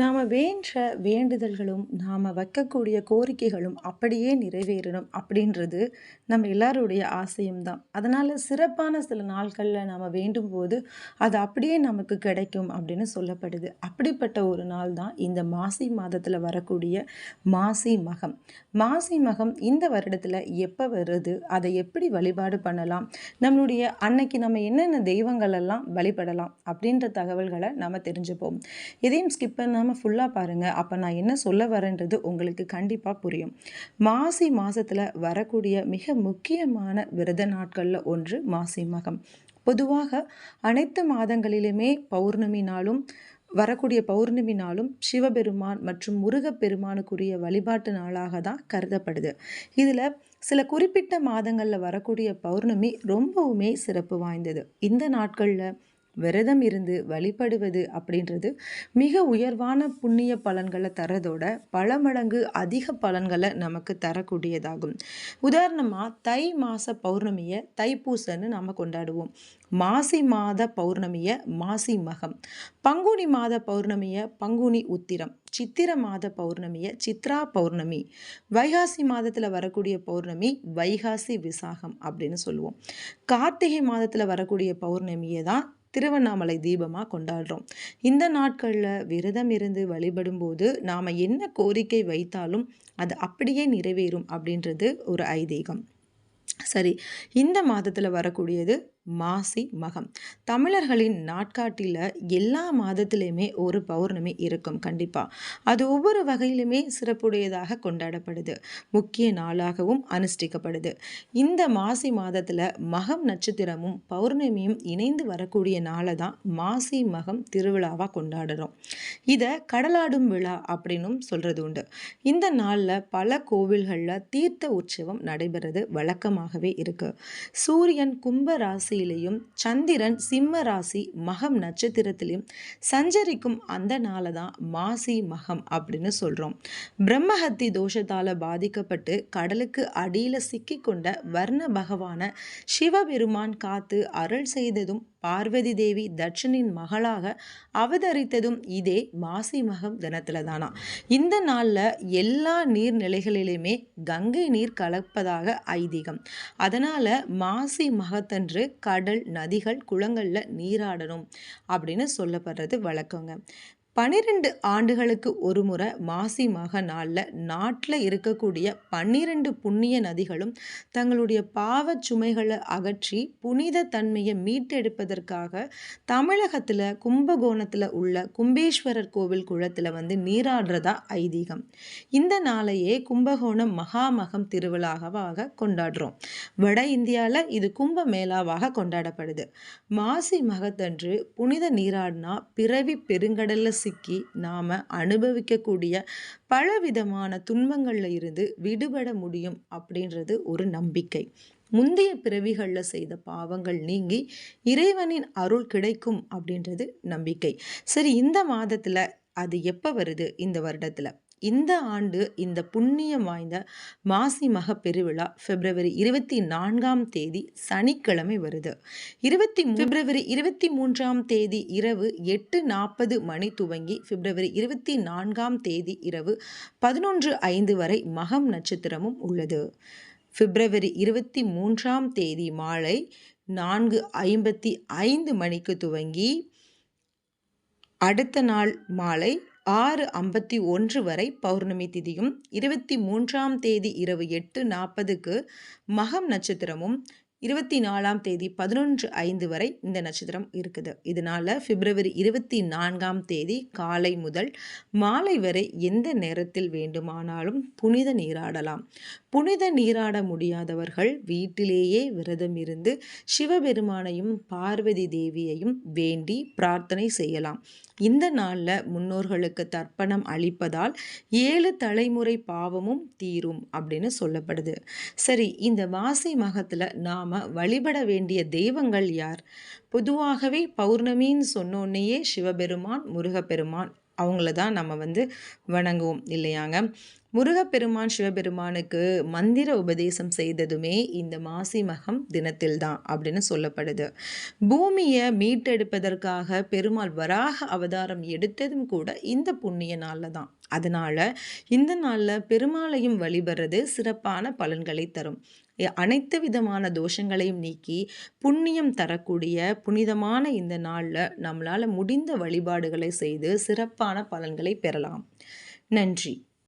நாம் வேண்ட வேண்டுதல்களும், நாம் வைக்கக்கூடிய கோரிக்கைகளும் அப்படியே நிறைவேறணும் அப்படின்றது நம்ம எல்லாருடைய ஆசையும் தான். அதனால் சிறப்பான சில நாட்களில் நாம் வேண்டும் போது அது அப்படியே நமக்கு கிடைக்கும் அப்படின்னு சொல்லப்படுது. அப்படிப்பட்ட ஒரு நாள் தான் இந்த மாசி மாதத்தில் வரக்கூடிய மாசி மகம். மாசி மகம் இந்த வருடத்தில் எப்போ வருது? அதை எப்படி வழிபாடு பண்ணலாம்? நம்மளுடைய அன்னைக்கு நம்ம என்னென்ன தெய்வங்கள் எல்லாம் வழிபடலாம்? அப்படின்ற தகவல்களை நம்ம தெரிஞ்சுப்போம். எதையும் ஸ்கிப் பண்ணாம ஃபுல்லா பாருங்க. அப்ப நான் என்ன சொல்ல வரேன்றது உங்களுக்கு கண்டிப்பா புரியும். மாசி மாசத்துல வரக்கூடிய மிக முக்கியமான விரத நாட்கள்ல ஒன்று மாசி மகம். பொதுவாக அனைத்து மாதங்களிலுமே பௌர்ணமி நாளும், வரக்கூடிய பௌர்ணமி நாளும் சிவபெருமான் மற்றும் முருகப்பெருமானுக்குரிய வழிபாட்டு நாளாக தான் கருதப்படுது. இதுல சில குறிப்பிட்ட மாதங்கள்ல வரக்கூடிய பௌர்ணமி ரொம்பவுமே சிறப்பு வாய்ந்தது. இந்த நாட்கள்ல விரதம் இருந்து வழிபடுவது அப்படின்றது மிக உயர்வான புண்ணிய பலன்களை தர்றதோட, பல மடங்கு அதிக பலன்களை நமக்கு தரக்கூடியதாகும். உதாரணமாக தை மாத பௌர்ணமியை தைப்பூசன்னு நாம் கொண்டாடுவோம். மாசி மாத பௌர்ணமியை மாசி மகம், பங்குனி மாத பௌர்ணமியை பங்குனி உத்திரம், சித்திர மாத பௌர்ணமியை சித்ரா பௌர்ணமி, வைகாசி மாதத்தில் வரக்கூடிய பௌர்ணமி வைகாசி விசாகம் அப்படின்னு சொல்லுவோம். கார்த்திகை மாதத்தில் வரக்கூடிய பௌர்ணமியை தான் திருவண்ணாமலை தீபமாக கொண்டாடுறோம். இந்த நாட்களில் விரதம் இருந்து வழிபடும்போது, நாம் என்ன கோரிக்கை வைத்தாலும் அது அப்படியே நிறைவேறும் அப்படின்றது ஒரு ஐதீகம். சரி, இந்த மாதத்தில் வரக்கூடியது மாசி மகம். தமிழர்களின் நாட்காட்டியில் எல்லா மாதத்திலையுமே ஒரு பௌர்ணமி இருக்கும் கண்டிப்பாக அது ஒவ்வொரு வகையிலுமே சிறப்புடையதாக கொண்டாடப்படுது. முக்கிய நாளாகவும் அனுஷ்டிக்கப்படுது. இந்த மாசி மாதத்தில் மகம் நட்சத்திரமும், பௌர்ணமியும் இணைந்து வரக்கூடிய நாளை தான் மாசி மகம் திருவிழாவாக கொண்டாடுறோம். இதை கடலாடும் விழா அப்படின்னும் சொல்கிறது உண்டு. இந்த நாளில் பல கோவில்களில் தீர்த்த உற்சவம் நடைபெறது வழக்கமாகவே இருக்கு. சூரியன் கும்ப ராசியிலையும் சந்திரன் சிம்ம ராசி மகம் நட்சத்திரத்திலும் சஞ்சரிக்கும் அந்த நாளை தான் மாசி மகம் அப்படின்னு சொல்றோம். பிரம்மஹத்தி தோஷத்தால பாதிக்கப்பட்டு கடலுக்கு அடியில சிக்கிக்கொண்ட வர்ண பகவான சிவபெருமான் காத்து அருள் செய்ததும், பார்வதி தேவி தட்சனின் மகளாக அவதரித்ததும் இதே மாசி மகம் தினத்துல தானா இந்த நாளில் எல்லா நீர்நிலைகளிலுமே கங்கை நீர் கலப்பதாக ஐதீகம். அதனால மாசி மகத்தன்று கடல், நதிகள், குளங்கள்ல நீராடணும் அப்படின்னு சொல்லப்படுறது வழக்கங்க. 12 ஆண்டுகளுக்கு ஒருமுறை மாசி மக நாளில் நாட்டில் இருக்கக்கூடிய 12 புண்ணிய நதிகளும் தங்களுடைய பாவச் சுமைகளை அகற்றி புனித தன்மையை மீட்டெடுப்பதற்காக தமிழகத்தில் கும்பகோணத்தில் உள்ள கும்பேஸ்வரர் கோவில் குளத்தில் வந்து நீராடுறதா ஐதீகம். இந்த நாளையே கும்பகோணம் மகாமகம் திருவிழாவாக கொண்டாடுறோம். வட இந்தியாவில் இது கும்ப மேளாவாக கொண்டாடப்படுது. மாசி மகத்தன்று புனித நீராடினா பிறவி பெருங்கடலில் சிக்கி நாம் அனுபவிக்கக்கூடிய பலவிதமான துன்பங்களில் இருந்து விடுபட முடியும் அப்படின்றது ஒரு நம்பிக்கை. முந்தைய பிறவிகளில் செய்த பாவங்கள் நீங்கி இறைவனின் அருள் கிடைக்கும் அப்படின்றது நம்பிக்கை. சரி இந்த மாதத்துல அது எப்போ வருது இந்த வருடத்தில் இந்த ஆண்டு இந்த புண்ணியம் வாய்ந்த மாசி மக பெருவிழா பிப்ரவரி 24ஆம் தேதி சனிக்கிழமை வருது. இருபத்தி பிப்ரவரி 23ஆம் தேதி இரவு 8:40 மணி துவங்கி பிப்ரவரி 24ஆம் தேதி இரவு 11:05 வரை மகம் நட்சத்திரமும் உள்ளது. பிப்ரவரி 23ஆம் தேதி மாலை 4:55 மணிக்கு துவங்கி அடுத்த நாள் மாலை ஆறு ஐம்பத்தி ஒன்று வரை பௌர்ணமி திதியும் இருபத்தி மூன்றாம் தேதி இரவு எட்டு நாற்பதுக்கு மகம் நட்சத்திரமும் 24ஆம் தேதி 11:05 வரை இந்த நட்சத்திரம் இருக்குது. இதனால பிப்ரவரி 24ஆம் தேதி காலை முதல் மாலை வரை எந்த நேரத்தில் வேண்டுமானாலும் புனித நீராடலாம். புனித நீராட முடியாதவர்கள் வீட்டிலேயே விரதம் இருந்து சிவபெருமானையும், பார்வதி தேவியையும் வேண்டி பிரார்த்தனை செய்யலாம். இந்த நாளில் முன்னோர்களுக்கு தர்ப்பணம் அளிப்பதால் ஏழு தலைமுறை பாவமும் தீரும் அப்படின்னு சொல்லப்படுது. சரி இந்த மாசி மகத்தில் நாம் வழிபட வேண்டிய தெய்வங்கள் யார்? பொதுவாகவே பௌர்ணமின்னு சொன்னோன்னையே சிவபெருமான், முருகப்பெருமான் அவங்கள தான் நம்ம வந்து வணங்குவோம் இல்லையாங்க? முருகப்பெருமான் சிவபெருமானுக்கு மந்திர உபதேசம் செய்ததுமே இந்த மாசி மகம் தினத்தில்தான் அப்படின்னு சொல்லப்படுது. பூமியை மீட்டெடுப்பதற்காக பெருமாள் வராக அவதாரம் எடுத்ததும் கூட இந்த புண்ணிய நாளில் தான். அதனால் இந்த நாளில் பெருமாளையும் வழிபடுறது சிறப்பான பலன்களை தரும். அனைத்து விதமான தோஷங்களையும் நீக்கி புண்ணியம் தரக்கூடிய புனிதமான இந்த நாளில் நம்மளால் முடிந்த வழிபாடுகளை செய்து சிறப்பான பலன்களை பெறலாம். நன்றி.